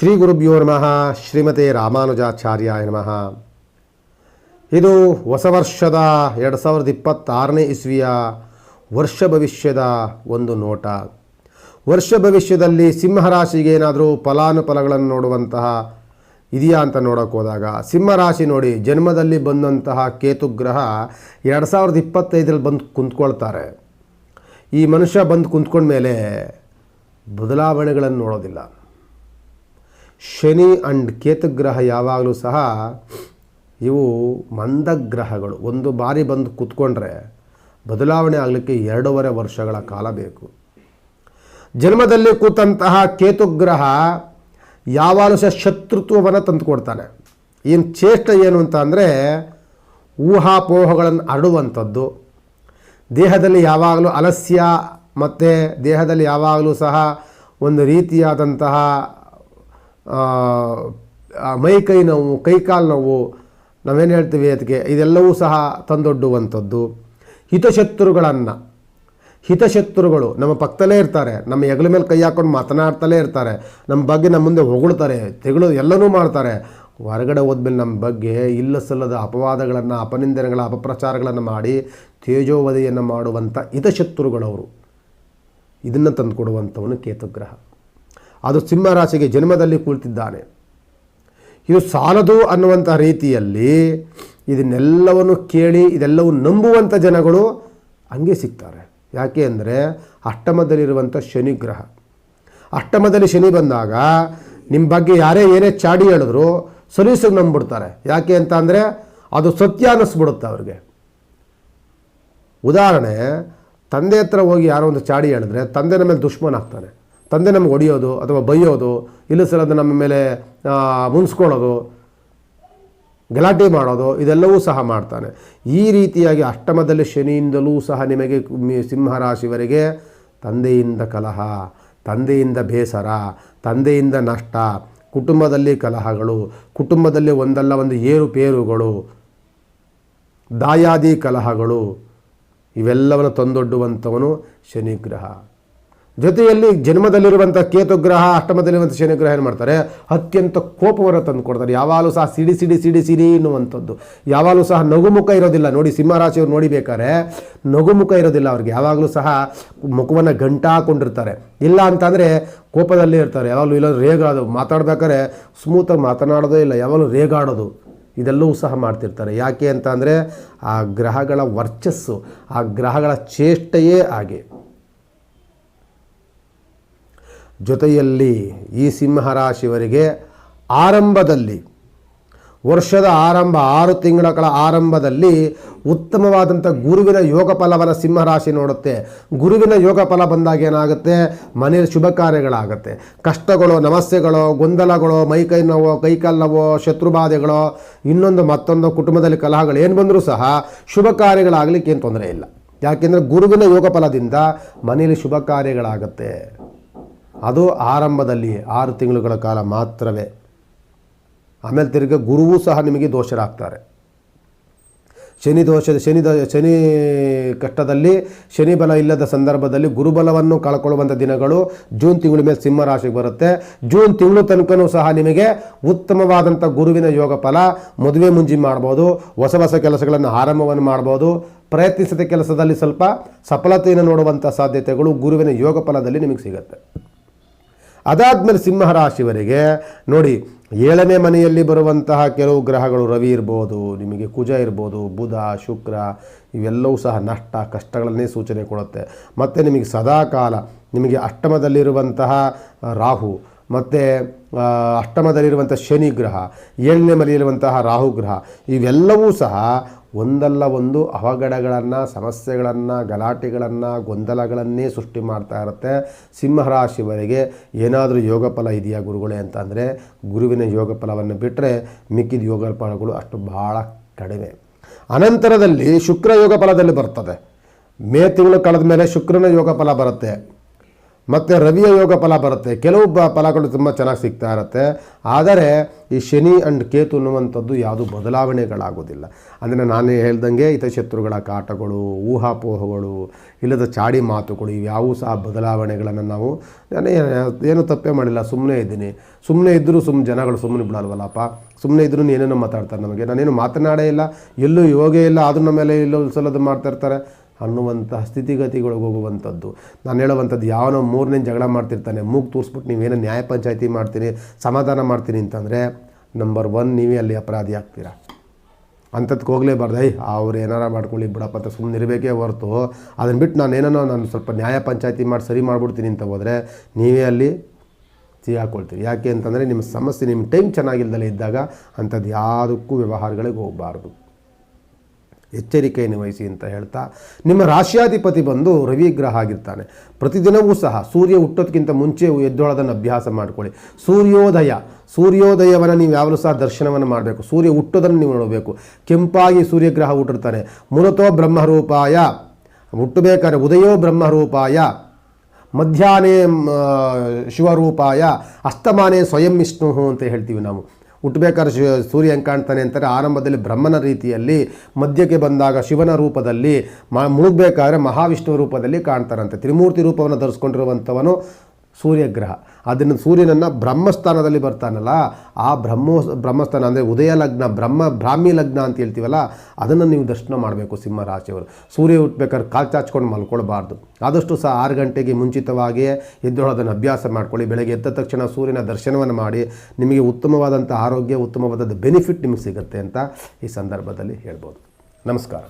ಶ್ರೀ ಗುರುಭ್ಯೋ ನಮಃ. ಶ್ರೀಮತಿ ರಾಮಾನುಜಾಚಾರ್ಯಾಯ ನಮಃ. ಇದು ಹೊಸ ವರ್ಷದ ಎರಡು ಸಾವಿರದ ಇಪ್ಪತ್ತಾರನೇ ಇಸ್ವಿಯ ವರ್ಷ ಭವಿಷ್ಯದ ಒಂದು ನೋಟ. ವರ್ಷ ಭವಿಷ್ಯದಲ್ಲಿ ಸಿಂಹರಾಶಿಗೆ ಏನಾದರೂ ಫಲಾನುಫಲಗಳನ್ನು ನೋಡುವಂತಹ ಇದೆಯಾ ಅಂತ ನೋಡೋಕೆ ಹೋದಾಗ ಸಿಂಹರಾಶಿ ನೋಡಿ ಜನ್ಮದಲ್ಲಿ ಬಂದಂತಹ ಕೇತುಗ್ರಹ ಎರಡು ಸಾವಿರದ ಇಪ್ಪತ್ತೈದರಲ್ಲಿ ಬಂದು ಕುಂತ್ಕೊಳ್ತಾರೆ. ಈ ಮನುಷ್ಯ ಬಂದು ಕುಂತ್ಕೊಂಡ್ಮೇಲೆ ಬದಲಾವಣೆಗಳನ್ನು ನೋಡೋದಿಲ್ಲ. ಶನಿ ಅಂಡ್ ಕೇತುಗ್ರಹ ಯಾವಾಗಲೂ ಸಹ ಇವು ಮಂದಗ್ರಹಗಳು ಒಂದು ಬಾರಿ ಬಂದು ಕೂತ್ಕೊಂಡ್ರೆ ಬದಲಾವಣೆ ಆಗಲಿಕ್ಕೆ ಎರಡೂವರೆ ವರ್ಷಗಳ ಕಾಲ ಬೇಕು. ಜನ್ಮದಲ್ಲಿ ಕೂತಂತಹ ಕೇತುಗ್ರಹ ಯಾವಾಗಲೂ ಸಹ ಶತ್ರುತ್ವವನ್ನು ತಂದುಕೊಡ್ತಾನೆ. ಏನು ಚೇಷ್ಟ ಏನು ಅಂತ ಅಂದರೆ ಊಹಾಪೋಹಗಳನ್ನು ಹರಡುವಂಥದ್ದು. ದೇಹದಲ್ಲಿ ಯಾವಾಗಲೂ ಅಲಸ್ಯ ಮತ್ತು ದೇಹದಲ್ಲಿ ಯಾವಾಗಲೂ ಸಹ ಒಂದು ರೀತಿಯಾದಂತಹ ಮೈ ಕೈ ನೋವು ಕೈಕಾಲು ನೋವು, ನಾವೇನು ಹೇಳ್ತೀವಿ ಅದಕ್ಕೆ? ಇದೆಲ್ಲವೂ ಸಹ ತಂದೊಡ್ಡುವಂಥದ್ದು. ಹಿತಶತ್ರುಗಳನ್ನು, ಹಿತಶತ್ರುಗಳು ನಮ್ಮ ಪಕ್ಕದಲ್ಲೇ ಇರ್ತಾರೆ, ನಮ್ಮ ಹೆಗಲ ಮೇಲೆ ಕೈ ಹಾಕೊಂಡು ಮಾತನಾಡ್ತಲೇ ಇರ್ತಾರೆ, ನಮ್ಮ ಬಗ್ಗೆ ನಮ್ಮ ಮುಂದೆ ಹೊಗಳ್ತಾರೆ, ತೆಗಳು ಎಲ್ಲನೂ ಮಾಡ್ತಾರೆ. ಹೊರಗಡೆ ಹೋದ್ಮೇಲೆ ನಮ್ಮ ಬಗ್ಗೆ ಇಲ್ಲ ಸಲ್ಲದ ಅಪವಾದಗಳನ್ನು, ಅಪನಿಂದನೆಗಳ, ಅಪಪ್ರಚಾರಗಳನ್ನು ಮಾಡಿ ತೇಜೋವಧೆಯನ್ನು ಮಾಡುವಂಥ ಹಿತಶತ್ರುಗಳವರು. ಇದನ್ನು ತಂದುಕೊಡುವಂಥವನು ಕೇತುಗ್ರಹ. ಅದು ಸಿಂಹರಾಶಿಗೆ ಜನ್ಮದಲ್ಲಿ ಕುಳಿತಿದ್ದಾನೆ. ಇದು ಸಾಲದು ಅನ್ನುವಂಥ ರೀತಿಯಲ್ಲಿ ಇದನ್ನೆಲ್ಲವನ್ನು ಕೇಳಿ ಇದೆಲ್ಲವೂ ನಂಬುವಂಥ ಜನಗಳು ಹಂಗೆ ಸಿಗ್ತಾರೆ. ಯಾಕೆ ಅಂದರೆ ಅಷ್ಟಮದಲ್ಲಿರುವಂಥ ಶನಿಗ್ರಹ ಅಷ್ಟಮದಲ್ಲಿ ಶನಿ ಬಂದಾಗ ನಿಮ್ಮ ಬಗ್ಗೆ ಯಾರೇ ಏನೇ ಚಾಡಿ ಹೇಳಿದ್ರು ಸಲೀಸಿಗೆ ನಂಬಿಡ್ತಾರೆ ಯಾಕೆ ಅಂತ ಅಂದರೆ ಅದು ಸತ್ಯ ಅನ್ನಿಸ್ಬಿಡುತ್ತೆ ಅವ್ರಿಗೆ. ಉದಾಹರಣೆ, ತಂದೆ ಹತ್ರ ಹೋಗಿ ಯಾರೋ ಒಂದು ಚಾಡಿ ಹೇಳಿದ್ರೆ ತಂದೆ ನಮ್ಮ ಮೇಲೆ ದುಶ್ಮನ್ ಆಗ್ತಾನೆ. ತಂದೆ ನಮ್ಗೆ ಹೊಡೆಯೋದು ಅಥವಾ ಬೈಯೋದು, ಇಲ್ಲ ಸರ್ ಅದು ನಮ್ಮ ಮೇಲೆ ಮುನ್ಸ್ಕೊಳ್ಳೋದು, ಗಲಾಟೆ ಮಾಡೋದು, ಇದೆಲ್ಲವೂ ಸಹ ಮಾಡ್ತಾನೆ. ಈ ರೀತಿಯಾಗಿ ಅಷ್ಟಮದಲ್ಲಿ ಶನಿಯಿಂದಲೂ ಸಹ ನಿಮಗೆ ಸಿಂಹರಾಶಿವರೆಗೆ ತಂದೆಯಿಂದ ಕಲಹ, ತಂದೆಯಿಂದ ಬೇಸರ, ತಂದೆಯಿಂದ ನಷ್ಟ, ಕುಟುಂಬದಲ್ಲಿ ಕಲಹಗಳು, ಕುಟುಂಬದಲ್ಲಿ ಒಂದಲ್ಲ ಒಂದು ಏರುಪೇರುಗಳು ದಾಯಾದಿ ಕಲಹಗಳು, ಇವೆಲ್ಲವನ್ನು ತಂದೊಡ್ಡುವಂಥವನು ಶನಿಗ್ರಹ. ಜೊತೆಯಲ್ಲಿ ಜನ್ಮದಲ್ಲಿರುವಂಥ ಕೇತುಗ್ರಹ, ಅಷ್ಟಮದಲ್ಲಿರುವಂಥ ಶನಿಗ್ರಹ ಏನು ಮಾಡ್ತಾರೆ? ಅತ್ಯಂತ ಕೋಪವನ್ನು ತಂದು ಕೊಡ್ತಾರೆ. ಯಾವಾಗಲೂ ಸಹ ಸಿಡಿ ಸಿಡಿ ಸಿಡಿ ಸಿಡಿ ಎನ್ನುವಂಥದ್ದು. ಯಾವಾಗಲೂ ಸಹ ನಗುಮುಖ ಇರೋದಿಲ್ಲ. ನೋಡಿ ಸಿಂಹರಾಶಿಯವ್ರು ನೋಡಿಬೇಕಾದ್ರೆ ನಗುಮುಖ ಇರೋದಿಲ್ಲ ಅವ್ರಿಗೆ. ಯಾವಾಗಲೂ ಸಹ ಮುಖವನ್ನು ಗಂಟಾ ಹಾಕೊಂಡಿರ್ತಾರೆ. ಇಲ್ಲ ಅಂತಂದರೆ ಕೋಪದಲ್ಲೇ ಇರ್ತಾರೆ. ಯಾವಾಗಲೂ ಇಲ್ಲ ರೇಗಾಡೋದು. ಮಾತಾಡ್ಬೇಕಾದ್ರೆ ಸ್ಮೂತಾಗಿ ಮಾತನಾಡೋದೇ ಇಲ್ಲ. ಯಾವಾಗಲೂ ರೇಗಾಡೋದು. ಇದೆಲ್ಲವೂ ಸಹ ಮಾಡ್ತಿರ್ತಾರೆ. ಯಾಕೆ ಅಂತ ಆ ಗ್ರಹಗಳ ವರ್ಚಸ್ಸು, ಆ ಗ್ರಹಗಳ ಚೇಷ್ಟೆಯೇ ಹಾಗೆ. ಜೊತೆಯಲ್ಲಿ ಈ ಸಿಂಹರಾಶಿಯವರಿಗೆ ಆರಂಭದಲ್ಲಿ, ವರ್ಷದ ಆರಂಭ ಆರು ತಿಂಗಳ ಆರಂಭದಲ್ಲಿ ಉತ್ತಮವಾದಂಥ ಗುರುವಿನ ಯೋಗ ಫಲವನ್ನು ಸಿಂಹರಾಶಿ ನೋಡುತ್ತೆ. ಗುರುವಿನ ಯೋಗ ಫಲ ಬಂದಾಗ ಏನಾಗುತ್ತೆ? ಮನೆಯಲ್ಲಿ ಶುಭ ಕಾರ್ಯಗಳಾಗುತ್ತೆ. ಕಷ್ಟಗಳು, ನಮಸ್ಯೆಗಳು, ಗೊಂದಲಗಳು ಮೈಕೈ ನೋವು ಕೈಕಾಲು ನೋವು ಶತ್ರುಬಾಧೆಗಳು ಇನ್ನೊಂದು ಮತ್ತೊಂದು ಕುಟುಂಬದಲ್ಲಿ ಕಲಹಗಳು ಏನು ಬಂದರೂ ಸಹ ಶುಭ ಕಾರ್ಯಗಳಾಗಲಿಕ್ಕೆ ಏನು ತೊಂದರೆ ಇಲ್ಲ. ಯಾಕೆಂದರೆ ಗುರುವಿನ ಯೋಗ ಫಲದಿಂದ ಮನೆಯಲ್ಲಿ ಶುಭ ಕಾರ್ಯಗಳಾಗುತ್ತೆ. ಅದು ಆರಂಭದಲ್ಲಿ ಆರು ತಿಂಗಳುಗಳ ಕಾಲ ಮಾತ್ರವೇ. ಆಮೇಲೆ ತಿರ್ಗಿ ಗುರುವೂ ಸಹ ನಿಮಗೆ ದೋಷರಾಗ್ತಾರೆ. ಶನಿ ದೋಷದ, ಶನಿ ದ, ಶನಿ ಕಷ್ಟದಲ್ಲಿ ಶನಿ ಬಲ ಇಲ್ಲದ ಸಂದರ್ಭದಲ್ಲಿ ಗುರುಬಲವನ್ನು ಕಳ್ಕೊಳ್ಳುವಂಥ ದಿನಗಳು ಜೂನ್ ತಿಂಗಳ ಮೇಲೆ ಸಿಂಹ ರಾಶಿಗೆ ಬರುತ್ತೆ. ಜೂನ್ ತಿಂಗಳು ತನಕನೂ ಸಹ ನಿಮಗೆ ಉತ್ತಮವಾದಂಥ ಗುರುವಿನ ಯೋಗ ಫಲ ಮದುವೆ ಮುಂಜಿ ಮಾಡ್ಬೋದು, ಹೊಸ ಹೊಸ ಕೆಲಸಗಳನ್ನು ಆರಂಭವನ್ನು ಮಾಡ್ಬೋದು. ಪ್ರಯತ್ನಿಸಿದ ಕೆಲಸದಲ್ಲಿ ಸ್ವಲ್ಪ ಸಫಲತೆಯನ್ನು ನೋಡುವಂಥ ಸಾಧ್ಯತೆಗಳು ಗುರುವಿನ ಯೋಗ ಫಲದಲ್ಲಿ ನಿಮಗೆ ಸಿಗುತ್ತೆ. ಅದಾದಮೇಲೆ ಸಿಂಹರಾಶಿವರಿಗೆ ನೋಡಿ ಏಳನೇ ಮನೆಯಲ್ಲಿ ಬರುವಂತಹ ಕೆಲವು ಗ್ರಹಗಳು ರವಿ ಇರ್ಬೋದು, ನಿಮಗೆ ಕುಜ ಇರ್ಬೋದು, ಬುಧ, ಶುಕ್ರ ಇವೆಲ್ಲವೂ ಸಹ ನಷ್ಟ, ಕಷ್ಟಗಳನ್ನೇ ಸೂಚನೆ ಕೊಡುತ್ತೆ. ಮತ್ತು ನಿಮಗೆ ಸದಾಕಾಲ ನಿಮಗೆ ಅಷ್ಟಮದಲ್ಲಿರುವಂತಹ ರಾಹು, ಮತ್ತು ಅಷ್ಟಮದಲ್ಲಿರುವಂಥ ಶನಿ ಗ್ರಹ, ಏಳನೇ ಮನೆಯಲ್ಲಿರುವಂತಹ ರಾಹು ಗ್ರಹ, ಇವೆಲ್ಲವೂ ಸಹ ಒಂದಲ್ಲ ಒಂದು ಅವಘಡಗಳನ್ನು, ಸಮಸ್ಯೆಗಳನ್ನು, ಗಲಾಟೆಗಳನ್ನು, ಗೊಂದಲಗಳನ್ನೇ ಸೃಷ್ಟಿ ಮಾಡ್ತಾ ಇರುತ್ತೆ ಸಿಂಹರಾಶಿವರಿಗೆ ಏನಾದರೂ ಯೋಗ ಫಲ ಇದೆಯಾ ಗುರುಗಳೇ ಅಂತಂದರೆ ಗುರುವಿನ ಯೋಗ ಫಲವನ್ನು ಬಿಟ್ಟರೆ ಮಿಕ್ಕಿದ ಯೋಗ ಫಲಗಳು ಅಷ್ಟು ಭಾಳ ಕಡಿಮೆ. ಅನಂತರದಲ್ಲಿ ಶುಕ್ರ ಯೋಗ ಫಲದಲ್ಲಿ ಬರ್ತದೆ. ಮೇ ತಿಂಗಳು ಕಳೆದ ಮೇಲೆ ಶುಕ್ರನ ಯೋಗ ಫಲ ಬರುತ್ತೆ. ಮತ್ತು ರವಿಯ ಯೋಗ ಫಲ ಬರುತ್ತೆ. ಕೆಲವು ಬ ಫಲಗಳು ತುಂಬ ಚೆನ್ನಾಗಿ ಸಿಗ್ತಾ ಇರುತ್ತೆ. ಆದರೆ ಈ ಶನಿ ಆ್ಯಂಡ್ ಕೇತು ಅನ್ನುವಂಥದ್ದು ಯಾವುದು ಬದಲಾವಣೆಗಳಾಗೋದಿಲ್ಲ. ಅಂದರೆ ನಾನು ಹೇಳ್ದಂಗೆ ಹಿತಶತ್ರುಗಳ ಕಾಟಗಳು, ಊಹಾಪೋಹಗಳು, ಇಲ್ಲದ ಚಾಡಿ ಮಾತುಗಳು, ಇವ್ಯಾವೂ ಸಹ ಬದಲಾವಣೆಗಳನ್ನು ನಾವು ಏನು ತಪ್ಪೇ ಮಾಡಿಲ್ಲ ಸುಮ್ಮನೆ ಇದ್ದೀನಿ. ಸುಮ್ಮನೆ ಇದ್ದರೂ ಸುಮ್ಮನೆ ಜನಗಳು ಸುಮ್ಮನೆ ಬಿಡಲ್ವಲ್ಲಪ್ಪ. ಸುಮ್ಮನೆ ಇದ್ರೂ ಏನೇನೋ ಮಾತಾಡ್ತಾರೆ ನಮಗೆ. ನಾನೇನು ಮಾತನಾಡೇ ಇಲ್ಲ. ಎಲ್ಲೂ ಯೋಗೇ ಇಲ್ಲ. ಆದರೂ ನಮ್ಮ ಮೇಲೆ ಇಲ್ಲೋ ಸಲದು ಮಾಡ್ತಾ ಇರ್ತಾರೆ. ಅನ್ನುವಂತಹ ಸ್ಥಿತಿಗತಿಗಳಿಗೆ ಹೋಗುವಂಥದ್ದು ನಾನು ಹೇಳುವಂಥದ್ದು, ಯಾವನೋ ಮೂರನೇ ಜಗಳ ಮಾಡ್ತಿರ್ತಾನೆ, ಮೂಗು ತೋರಿಸ್ಬಿಟ್ಟು ನೀವೇನೋ ನ್ಯಾಯ ಪಂಚಾಯತಿ ಮಾಡ್ತೀನಿ, ಸಮಾಧಾನ ಮಾಡ್ತೀನಿ ಅಂತಂದರೆ ನಂಬರ್ ಒನ್ ನೀವೇ ಅಲ್ಲಿ ಅಪರಾಧಿ ಆಗ್ತೀರಾ? ಅಂಥದ್ಕೆ ಹೋಗಲೇಬಾರ್ದು. ಐ ಅವ್ರು ಏನಾರ ಮಾಡ್ಕೊಳ್ಳಿ ಬಿಡಪ್ಪ ಅಂತ ಸುಮ್ಮನೆ ಇರಬೇಕೇ ಹೊರತು. ಅದನ್ನು ಬಿಟ್ಟು ನಾನು ಏನೇನೋ ನಾನು ಸ್ವಲ್ಪ ನ್ಯಾಯ ಪಂಚಾಯತಿ ಮಾಡಿ ಸರಿ ಮಾಡಿಬಿಡ್ತೀನಿ ಅಂತ ಹೋದರೆ, ನೀವೇ ಅಲ್ಲಿ ಸಿಗಾಕೊಳ್ತೀವಿ ಯಾಕೆ ಅಂತಂದರೆ, ನಿಮ್ಮ ಸಮಸ್ಯೆ ನಿಮ್ಮ ಟೈಮ್ ಚೆನ್ನಾಗಿಲ್ದಲೇ ಇದ್ದಾಗ ಅಂಥದ್ದು ಯಾವುದಕ್ಕೂ ವ್ಯವಹಾರಗಳಿಗೆ ಹೋಗಬಾರ್ದು. ಎಚ್ಚರಿಕೆಯನ್ನು ವಹಿಸಿ ಅಂತ ಹೇಳ್ತಾ, ನಿಮ್ಮ ರಾಶ್ಯಾಧಿಪತಿ ಬಂದು ರವಿ ಗ್ರಹ ಆಗಿರ್ತಾನೆ. ಪ್ರತಿದಿನವೂ ಸಹ ಸೂರ್ಯ ಹುಟ್ಟೋದಕ್ಕಿಂತ ಮುಂಚೆ ಎದ್ದೊಳೋದನ್ನು ಅಭ್ಯಾಸ ಮಾಡ್ಕೊಳ್ಳಿ. ಸೂರ್ಯೋದಯ, ಸೂರ್ಯೋದಯವನ್ನು ನೀವು ಯಾವಾಗಲೂ ಸಹ ದರ್ಶನವನ್ನು ಮಾಡಬೇಕು. ಸೂರ್ಯ ಹುಟ್ಟೋದನ್ನು ನೀವು ನೋಡಬೇಕು. ಕೆಂಪಾಗಿ ಸೂರ್ಯಗ್ರಹ ಹುಟ್ಟಿರ್ತಾನೆ. ಮೂಲತೋ ಬ್ರಹ್ಮರೂಪಾಯ. ಹುಟ್ಟಬೇಕಾದ್ರೆ ಉದಯೋ ಬ್ರಹ್ಮರೂಪಾಯ. ಮಧ್ಯಾಹ್ನೇ ಶಿವರೂಪಾಯ. ಅಸ್ತಮಾನೇ ಸ್ವಯಂ ವಿಷ್ಣು ಅಂತ ಹೇಳ್ತೀವಿ ನಾವು. ಹುಟ್ಟಬೇಕಾದ್ರೆ ಶಿವ ಸೂರ್ಯ ಹೆಂಗೆ ಕಾಣ್ತಾನೆ ಅಂತಾರೆ. ಆರಂಭದಲ್ಲಿ ಬ್ರಹ್ಮನ ರೀತಿಯಲ್ಲಿ ಮಧ್ಯಕ್ಕೆ ಬಂದಾಗ ಶಿವನ ರೂಪದಲ್ಲಿ ಮ, ಮುಳುಗಬೇಕಾದ್ರೆ ಮಹಾವಿಷ್ಣು ರೂಪದಲ್ಲಿ ಕಾಣ್ತಾರಂತೆ. ತ್ರಿಮೂರ್ತಿ ರೂಪವನ್ನು ಧರಿಸ್ಕೊಂಡಿರುವಂಥವನು ಸೂರ್ಯಗ್ರಹ. ಅದನ್ನು ಸೂರ್ಯನನ್ನು ಬ್ರಹ್ಮಸ್ಥಾನದಲ್ಲಿ ಬರ್ತಾನಲ್ಲ, ಆ ಬ್ರಹ್ಮೋ, ಬ್ರಹ್ಮಸ್ಥಾನ ಅಂದರೆ ಉದಯ ಲಗ್ನ, ಬ್ರಹ್ಮ ಬ್ರಾಹ್ಮಿ ಲಗ್ನ ಅಂತ ಹೇಳ್ತೀವಲ್ಲ, ಅದನ್ನು ನೀವು ದರ್ಶನ ಮಾಡಬೇಕು ಸಿಂಹ ರಾಶಿಯವರು. ಸೂರ್ಯ ಹುಟ್ಟಬೇಕಾದ್ರೆ ಕಾಲು ಚಾಚ್ಕೊಂಡು ಮಲ್ಕೊಳ್ಬಾರ್ದು. ಆದಷ್ಟು ಸಹ ಆರು ಗಂಟೆಗೆ ಮುಂಚಿತವಾಗಿಯೇ ಎದ್ದೇಳೋದನ್ನು ಅಭ್ಯಾಸ ಮಾಡ್ಕೊಳ್ಳಿ. ಬೆಳಗ್ಗೆ ಎದ್ದ ತಕ್ಷಣ ಸೂರ್ಯನ ದರ್ಶನವನ್ನು ಮಾಡಿ, ನಿಮಗೆ ಉತ್ತಮವಾದಂಥ ಆರೋಗ್ಯ ಉತ್ತಮವಾದ ಬೆನಿಫಿಟ್ ನಿಮಗೆ ಸಿಗುತ್ತೆ ಅಂತ ಈ ಸಂದರ್ಭದಲ್ಲಿ ಹೇಳ್ಬೋದು. ನಮಸ್ಕಾರ.